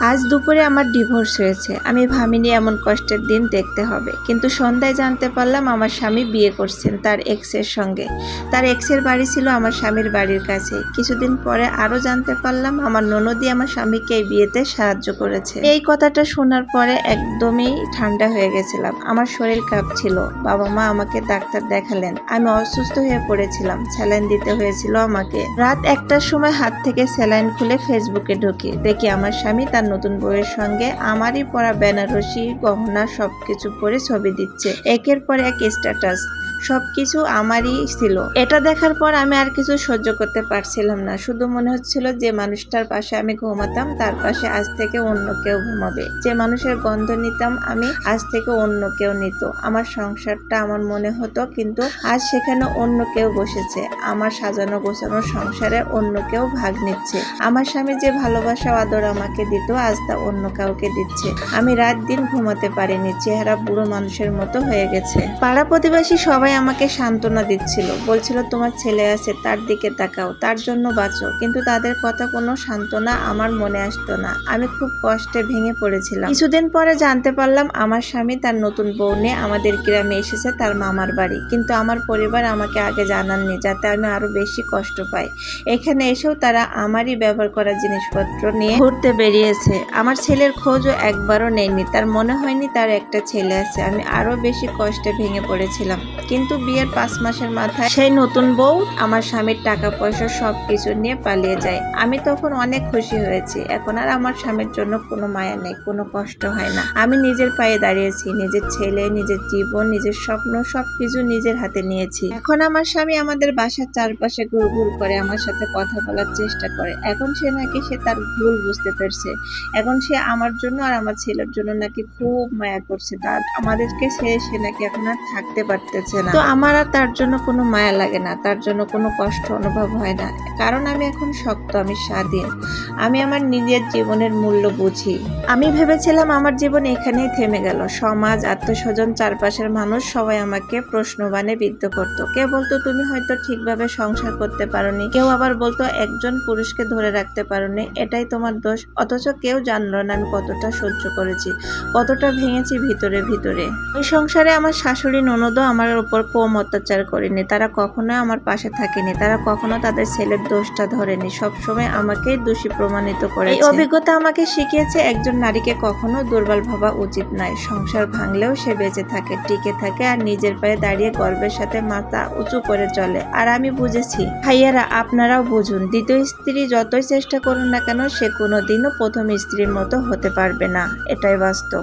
আজ দুপুরে আমার ডিভোর্স হয়েছে। আমি ভাবিনি এমন কষ্টের দিন দেখতে হবে। কিন্তু সন্ধ্যায় জানতে পারলাম আমার স্বামী বিয়ে করছেন তার এক্সের সঙ্গে। তার এক্সের বাড়ি ছিল আমার স্বামীর বাড়ির কাছে। কিছুদিন পরে আরও জানতে পারলাম আমার ননদি আমার স্বামীকে এই বিয়েতে সাহায্য করেছে। এই কথাটা শোনার পরে একদমই ঠান্ডা হয়ে গেছিলাম। আমার শরীর কাঁপছিল। বাবা মা আমাকে ডাক্তার দেখালেন। আমি অসুস্থ হয়ে পড়েছিলাম। স্যালাইন দিতে হয়েছিল আমাকে। রাত একটার সময় হাত থেকে স্যালাইন খুলে ফেসবুকে ঢুকি। দেখি আমার স্বামী তার নতুন বইয়ের সঙ্গে আমারই পরা বেনারসি গহনা সবকিছু পরে ছবি দিচ্ছে। একের পর এক স্ট্যাটাস সবকিছু আমারই ছিল। এটা দেখার পর আমি আর কিছু সহ্য করতে পারছিলাম না। শুধু মনে হচ্ছিল যে মানুষটার পাশে আমি ঘুমাতাম, তার পাশে আজ থেকে অন্য কেউ ঘুমাবে। যে মানুষের গন্ধ নিতাম আমি, আজ থেকে অন্য কেউ নিত। আমার সংসারটা আমার মনে হতো, কিন্তু আজ সেখানে অন্য কেউ বসেছে। আমার সাজানো গোছানো সংসারে অন্য কেউ ভাগ নিচ্ছে। আমার স্বামী যে ভালোবাসা আদর আমাকে দিত, আজ তা অন্য কাউকে দিচ্ছে। আমি রাত দিন ঘুমাতে পারিনি। চেহারা বুড়ো মানুষের মতো হয়ে গেছে। পাড়া প্রতিবেশী সবাই আমাকে সান্ত্বনা দিচ্ছিল। বলছিল, তোমার ছেলে আছে, তার দিকে তাকাও, তার জন্য বাঁচো। কিন্তু তাদের কথা কোনো সান্ত্বনা আমার মনে আসতো না। আমি খুব কষ্টে ভেঙে পড়েছিলাম। কিছুদিন পরে জানতে পারলাম, আমার স্বামী তার নতুন বউ নিয়ে আমাদের গ্রামে এসেছে, তার মামার বাড়ি। কিন্তু আমার পরিবার আমাকে আগে জানাননি, যাতে আমি আরও বেশি কষ্ট পাই। এখানে এসেও তারা আমারই ব্যবহার করা জিনিসপত্র নিয়ে ঘুরতে বেরিয়েছে। আমার ছেলের খোঁজও একবারও নেয়নি তার মনে হয়নি তার একটা ছেলে আছে। আমি আরও বেশি কষ্টে ভেঙে পড়েছিলাম। কিন্তু বিয়ের পাঁচ মাসের মাথায় সেই নতুন বউ আমার স্বামীর টাকা পয়সা সব কিছু নিয়ে পালিয়ে যায়। আমি তখন অনেক খুশি হয়েছি। এখন আর আমার স্বামীর জন্য কোনো মায়া নেই, কোনো কষ্ট হয় না। আমি নিজের পায়ে দাঁড়িয়েছি, নিজের ছেলে, নিজের জীবন, নিজের স্বপ্ন সব কিছু নিজের হাতে নিয়েছি। এখন আমার স্বামী আমাদের বাসার চারপাশে ঘুর ঘুর করে, আমার সাথে কথা বলার চেষ্টা করে। এখন সে নাকি সে তার ভুল বুঝতে পারছে। এখন সে আমার জন্য আর আমার ছেলের জন্য নাকি খুব মায়া করছে। তার আমাদেরকে সে সে নাকি এখন আর থাকতে পারতেছে না। তো আমার আর তার জন্য কোনো মায়া লাগে না, তার জন্য কোনো কষ্ট অনুভব হয় না। কারণ আমি এখন শক্ত, আমি স্বাধীন। আমি আমার নিজের জীবনের মূল্য বুঝি। আমি ভেবেছিলাম আমার জীবন এখানেই থেমে গেল। সমাজ, আত্মস্বজন, চারপাশের মানুষ সবাই আমাকে প্রশ্নবাণে বিদ্ধ করতো। কেউ বলতো, তুমি হয়তো ঠিকভাবে সংসার করতে পারোনি। কেউ আবার বলতো, একজন পুরুষকে ধরে রাখতে পারোনি। এটাই তোমার দোষ। অথচ কেউ জানলো না আমি কতটা সহ্য করেছি, কতটা ভেঙেছি ভিতরে ভিতরে। ওই সংসারে আমার শাশুড়ি, ননদও আমার উপর কম অত্যাচার করেনি। তারা কখনো আমার পাশে থাকেনি। তারা কখনো তাদের ছেলের দোষটা ধরেনি। সবসময় আমাকে দোষী প্রমাণিত করে এই অভিজ্ঞতা আমাকে শিখিয়েছে একজন নারীকে কখনো দুর্বল ভাবা উচিত নয়। সংসার ভাঙলেও সে বেঁচে থাকে টিকে থাকে আর নিজের পায়ে দাঁড়িয়ে গর্বের সাথে মাথা উঁচু করে চলে। আর আমি বুঝেছি ভাইয়ারা আপনারাও বুঝুন দ্বিতীয় স্ত্রী যতই চেষ্টা করুন না কেন সে কোনোদিনও প্রথম স্ত্রীর মতো হতে পারবে না। এটাই বাস্তব।